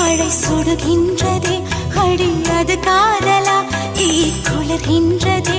மழை சுடுகின்றதே அடி அது காதலா தீ குளிர்கின்றதே